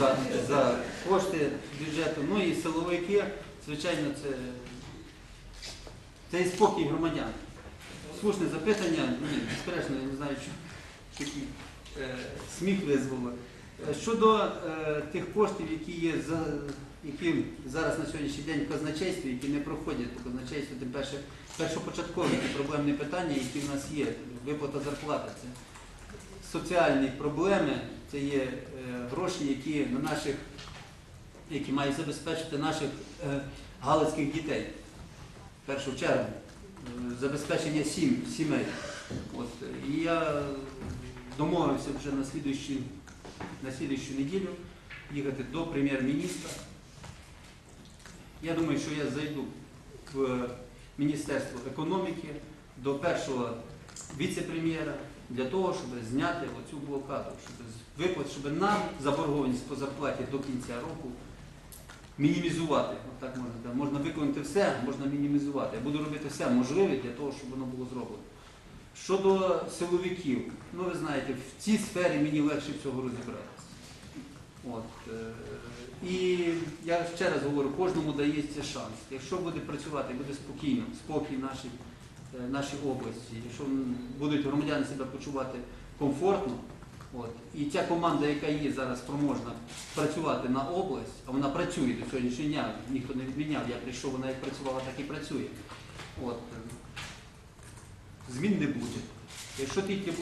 за, за кошти бюджету. Ну і силовики, звичайно, це, це і спокій громадян. Слушне запитання, ні, безперечно, я не знаю, що такий е, сміх визвало. Е, Щодо е, тих коштів, які є за які зараз на сьогоднішній день в казначействі, які не проходять по казначейству, тим першопочаткові проблемні питання, які в нас є. Виплата зарплати це соціальні проблеми, це є е, гроші, які на наших, які мають забезпечити наших е, галицьких дітей. В першу чергу е, забезпечення сім, сімей. От, і я домовився вже на слідущу, на слідущу неділю їхати до прем'єр-міністра. Я думаю, що я зайду в Міністерство економіки до першого віце-прем'єра для того, щоб зняти оцю блокаду, щоб виплат, щоб нам заборгованість по зарплаті до кінця року мінімізувати. От можна. Можна виконати все, можна мінімізувати. Я буду робити все можливе для того, щоб воно було зроблено. Щодо силовиків, ну ви знаєте, в цій сфері мені легше всього розібратися. От, е, і я ще раз говорю, кожному дається шанс. Якщо буде працювати, буде спокійно, спокій нашій, е, нашій області, якщо будуть громадяни себе почувати комфортно, от, і ця команда, яка є зараз спроможна працювати на область, а вона працює до сьогоднішнього дня, ніхто не відміняв, я прийшов, вона як працювала, так і працює. От, е, змін не буде. Якщо тільки